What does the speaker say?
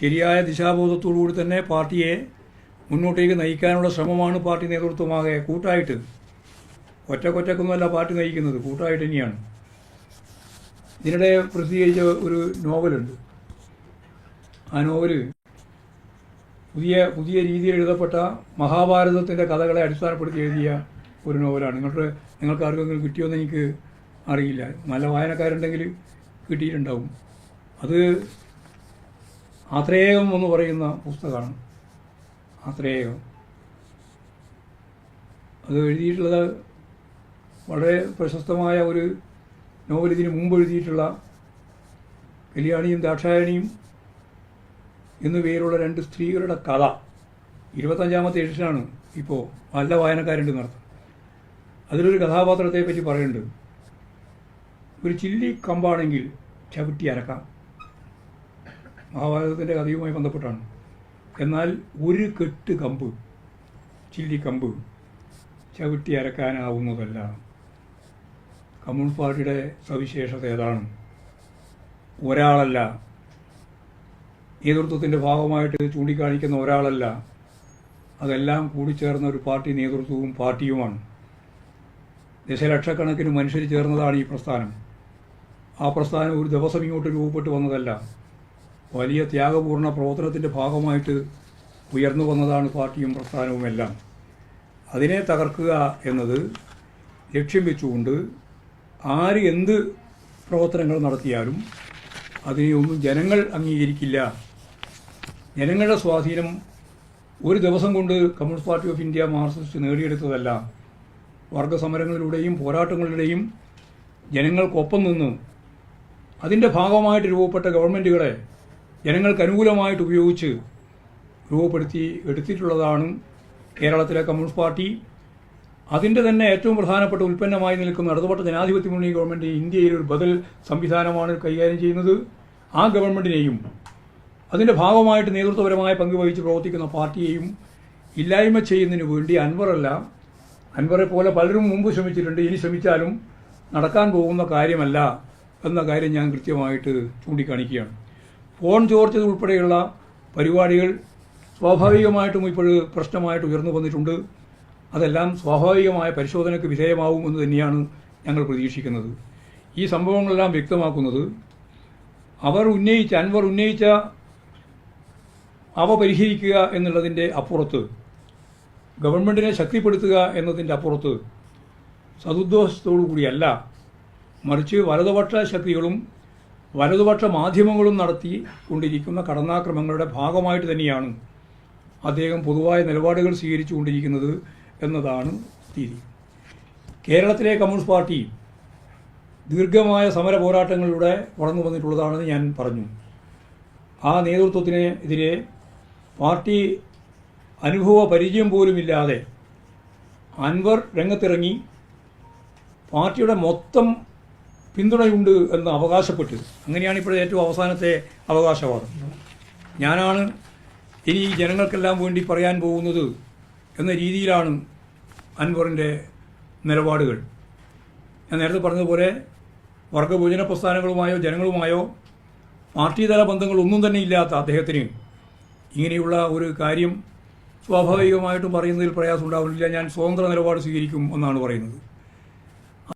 ശരിയായ ദിശാബോധത്തോടുകൂടി തന്നെ പാർട്ടിയെ മുന്നോട്ടേക്ക് നയിക്കാനുള്ള ശ്രമമാണ് പാർട്ടി നേതൃത്വമാകെ കൂട്ടായിട്ട്. ഒറ്റക്കൊറ്റക്കൊന്നുമല്ല പാർട്ടി നയിക്കുന്നത് കൂട്ടായിട്ട് തന്നെയാണ്. ഇതിനിടെ പ്രസിദ്ധീകരിച്ച ഒരു നോവലുണ്ട്. ആ നോവൽ പുതിയ പുതിയ രീതിയിൽ എഴുതപ്പെട്ട മഹാഭാരതത്തിന്റെ കഥകളെ അടിസ്ഥാനപ്പെടുത്തി എഴുതിയ ഒരു നോവലാണ്. നിങ്ങൾക്ക് നിങ്ങൾക്ക് ആർക്കെങ്കിലും കിട്ടിയോന്ന് എനിക്ക് അറിയില്ല. നല്ല വായനക്കാരുണ്ടെങ്കിൽ കിട്ടിയിട്ടുണ്ടാവും. അത് ആത്രേയം എന്ന് പറയുന്ന പുസ്തകമാണ്. ആത്രേയം അത് എഴുതിയിട്ടുള്ളത് വളരെ പ്രശസ്തമായ ഒരു നോവൽ ഇതിന് മുമ്പ് എഴുതിയിട്ടുള്ള കല്യാണിയും ദാക്ഷായണിയും എന്നു പേരുള്ള രണ്ട് സ്ത്രീകളുടെ കഥ. ഇരുപത്തഞ്ചാമത്തെ എഡിഷനാണ് ഇപ്പോൾ നല്ല വായനക്കാരുണ്ട് നടത്തും അതിലൊരു കഥാപാത്രത്തെ പറ്റി പറയുന്നുണ്ട്. ഒരു ചില്ലി കമ്പാണെങ്കിൽ ചവിട്ടി അരക്കാം. മഹാഭാരതത്തിന്റെ കഥയുമായി ബന്ധപ്പെട്ടാണ്. എന്നാൽ ഒരു കെട്ട് കമ്പ് ചില്ലി കമ്പ് ചവിട്ടി അരക്കാനാവുന്നതല്ല. കമ്മ്യൂണിസ്റ്റ് പാർട്ടിയുടെ സവിശേഷത ഏതാണ്? ഒരാളല്ല. നേതൃത്വത്തിന്റെ ഭാഗമായിട്ട് ചൂണ്ടിക്കാണിക്കുന്ന ഒരാളല്ല. അതെല്ലാം കൂടിച്ചേർന്ന ഒരു പാർട്ടി നേതൃത്വവും പാർട്ടിയുമാണ്. ദശലക്ഷക്കണക്കിന് മനുഷ്യർ ചേർന്നതാണ് ഈ പ്രസ്ഥാനം. ആ പ്രസ്ഥാനം ഒരു ദിവസം ഇങ്ങോട്ട് രൂപപ്പെട്ടു വന്നതല്ല. വലിയ ത്യാഗപൂർണ പ്രവർത്തനത്തിന്റെ ഭാഗമായിട്ട് ഉയർന്നു വന്നതാണ് പാർട്ടിയും പ്രസ്ഥാനവുമെല്ലാം അതിനെ തകർക്കുക എന്നത് ലക്ഷ്യം വെച്ചുകൊണ്ട് ആര് എന്ത് പ്രവർത്തനങ്ങൾ നടത്തിയാലും അതിനെയൊന്നും ജനങ്ങൾ അംഗീകരിക്കില്ല. ജനങ്ങളുടെ സ്വാധീനം ഒരു ദിവസം കൊണ്ട് Communist Party of India Marxist നേടിയെടുത്തതല്ല. വർഗസമരങ്ങളിലൂടെയും പോരാട്ടങ്ങളിലൂടെയും ജനങ്ങൾക്കൊപ്പം നിന്ന് അതിന്റെ ഭാഗമായിട്ട് രൂപപ്പെട്ട ഗവൺമെന്റുകളെ ജനങ്ങൾക്ക് അനുകൂലമായിട്ട് ഉപയോഗിച്ച് രൂപപ്പെടുത്തി എടുത്തിട്ടുള്ളതാണ് കേരളത്തിലെ കമ്മ്യൂണിസ്റ്റ് പാർട്ടി. അതിന്റെ തന്നെ ഏറ്റവും പ്രധാനപ്പെട്ട ഉൽപ്പന്നമായി നിൽക്കുന്ന ഇടതുപക്ഷ ജനാധിപത്യ മുന്നണി ഗവൺമെന്റ് ഇന്ത്യയിൽ ഒരു ബദൽ സംവിധാനമാണ് കൈകാര്യം ചെയ്യുന്നത്. ആ ഗവൺമെന്റിനെയും അതിന്റെ ഭാഗമായിട്ട് നേതൃത്വപരമായ പങ്ക് വഹിച്ച് പ്രവർത്തിക്കുന്ന പാർട്ടിയെയും ഇല്ലായ്മ ചെയ്യുന്നതിന് വേണ്ടി അൻവറല്ല. അൻവറെ പോലെ പലരും മുമ്പ് ശ്രമിച്ചിട്ടുണ്ട്. ഇനി ശ്രമിച്ചാലും നടക്കാൻ പോകുന്ന കാര്യമല്ല എന്ന കാര്യം ഞാൻ കൃത്യമായിട്ട് ചൂണ്ടിക്കാണിക്കുകയാണ്. ഫോൺ ചോർച്ചത് ഉൾപ്പെടെയുള്ള പരിപാടികൾ സ്വാഭാവികമായിട്ടും ഇപ്പോൾ പ്രശ്നമായിട്ട് ഉയർന്നു വന്നിട്ടുണ്ട്. അതെല്ലാം സ്വാഭാവികമായ പരിശോധനയ്ക്ക് വിധേയമാവുമെന്ന് തന്നെയാണ് ഞങ്ങൾ പ്രതീക്ഷിക്കുന്നത്. ഈ സംഭവങ്ങളെല്ലാം വ്യക്തമാക്കുന്നത് അവർ ഉന്നയിച്ച അൻവർ ഉന്നയിച്ച അവ പരിഹരിക്കുക എന്നുള്ളതിന്റെ അപ്പുറത്ത് ഗവൺമെന്റിനെ ശക്തിപ്പെടുത്തുക എന്നതിന്റെ അപ്പുറത്ത് സതുദ്ദേശത്തോടു കൂടിയല്ല മറിച്ച് വലതുപക്ഷ ശക്തികളും വലതുപക്ഷ മാധ്യമങ്ങളും നടത്തി കൊണ്ടിരിക്കുന്ന കടന്നാക്രമങ്ങളുടെ ഭാഗമായിട്ട് തന്നെയാണ് അദ്ദേഹം പൊതുവായ നിലപാടുകൾ സ്വീകരിച്ചുകൊണ്ടിരിക്കുന്നത് എന്നതാണ് സ്ഥിതി കേരളത്തിലെ കമ്മ്യൂണിസ്റ്റ് പാർട്ടി ദീർഘമായ സമര പോരാട്ടങ്ങളിലൂടെ വളർന്നു വന്നിട്ടുള്ളതാണെന്ന് ഞാൻ പറഞ്ഞു. ആ നേതൃത്വത്തിന് എതിരെ പാർട്ടി അനുഭവ പരിചയം പോലുമില്ലാതെ അൻവർ രംഗത്തിറങ്ങി പാർട്ടിയുടെ മൊത്തം പിന്തുണയുണ്ട് എന്ന് അവകാശപ്പെട്ട് അങ്ങനെയാണ് ഇപ്പോൾ ഏറ്റവും അവസാനത്തെ അവകാശവാദം. ഞാനാണ് ഇനി ജനങ്ങൾക്കെല്ലാം വേണ്ടി പറയാൻ പോകുന്നത് എന്ന രീതിയിലാണ് അൻവറിന്റെ നിലപാടുകൾ. ഞാൻ നേരത്തെ പറഞ്ഞതുപോലെ വർഗഭോജന പ്രസ്ഥാനങ്ങളുമായോ ജനങ്ങളുമായോ പാർട്ടിതല ബന്ധങ്ങളൊന്നും തന്നെ ഇല്ലാത്ത അദ്ദേഹത്തിന് ഇങ്ങനെയുള്ള ഒരു കാര്യം സ്വാഭാവികമായിട്ടും പറയുന്നതിൽ പ്രയാസം ഉണ്ടാവുന്നില്ല. ഞാൻ സ്വതന്ത്ര നിലപാട് സ്വീകരിക്കും എന്നാണ് പറയുന്നത്.